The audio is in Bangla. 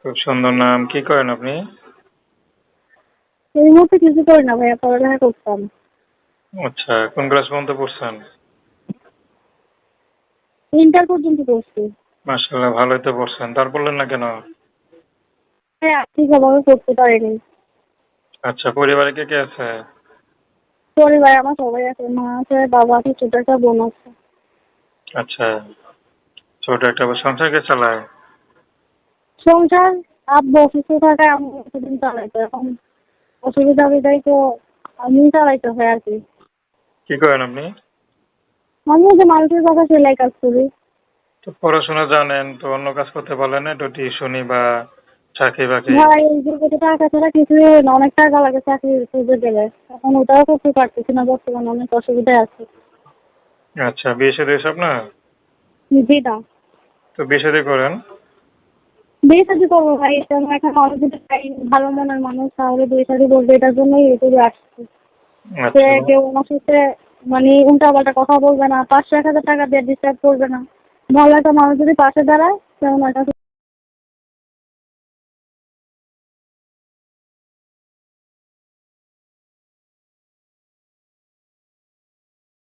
খুব সুন্দর নাম। কি করেন আপনি? এই মুহূর্তে কিছু করি না ভাইয়া পড়ালেখা করতাম। আচ্ছা কোন ক্লাস পর্যন্ত পড়ছেন? ইন্টার পর্যন্ত করছি মাসাল্লাহ ভালোই তো পড়ছেন। তার বললেন না কেন? হ্যাঁ আর্থিকভাবে করতে পারিনি। আচ্ছা পরিবারে কে কে আছে? পরিবারে আমার সবাই আছে মা আছে বাবা আছে ছোট একটা বোন আছে। আচ্ছা ছোট একটা সংসার কে চালায়? সংসার আব্বু অসুস্থ থাকায় আমি কিছুদিন চালাইতো এখন অসুবিধা বিদায় তো আমি চালাইতে হয় আর কি। কি করেন আপনি? আমি যে মানুষের কথা সেলাই কাজ করি। তো পড়াশোনা জানেন তো অন্য কাজ করতে পারলেন না একটু টিউশনি বা চাকরি বাকরি? ভাই এই যুগে টাকা ছাড়া কিছুই হয় না অনেক টাকা লাগে চাকরি খুঁজে গেলে এখন ওটাও করতে পারতেছি না বর্তমানে অনেক অসুবিধায় আছে। আচ্ছা বিয়ে সাথে সব না জি না। তো বিয়ে সাথে করেন? বিয়ে শাদি করব ভাই এটা আমার একটা মানুষ যদি পাই ভালো মনের মানুষ তাহলে বিয়ে শাদি করব এটার জন্যই ইউটিউবে আসছি। সে আচ্ছা কেউ আমার সাথে মানে উল্টা পাল্টা কথা বলবে না পাঁচশো এক হাজার টাকা দিয়ে ডিস্টার্ব করবে না। ভালো একটা মানুষ যদি পাশে দাঁড়ায় তেমন একটা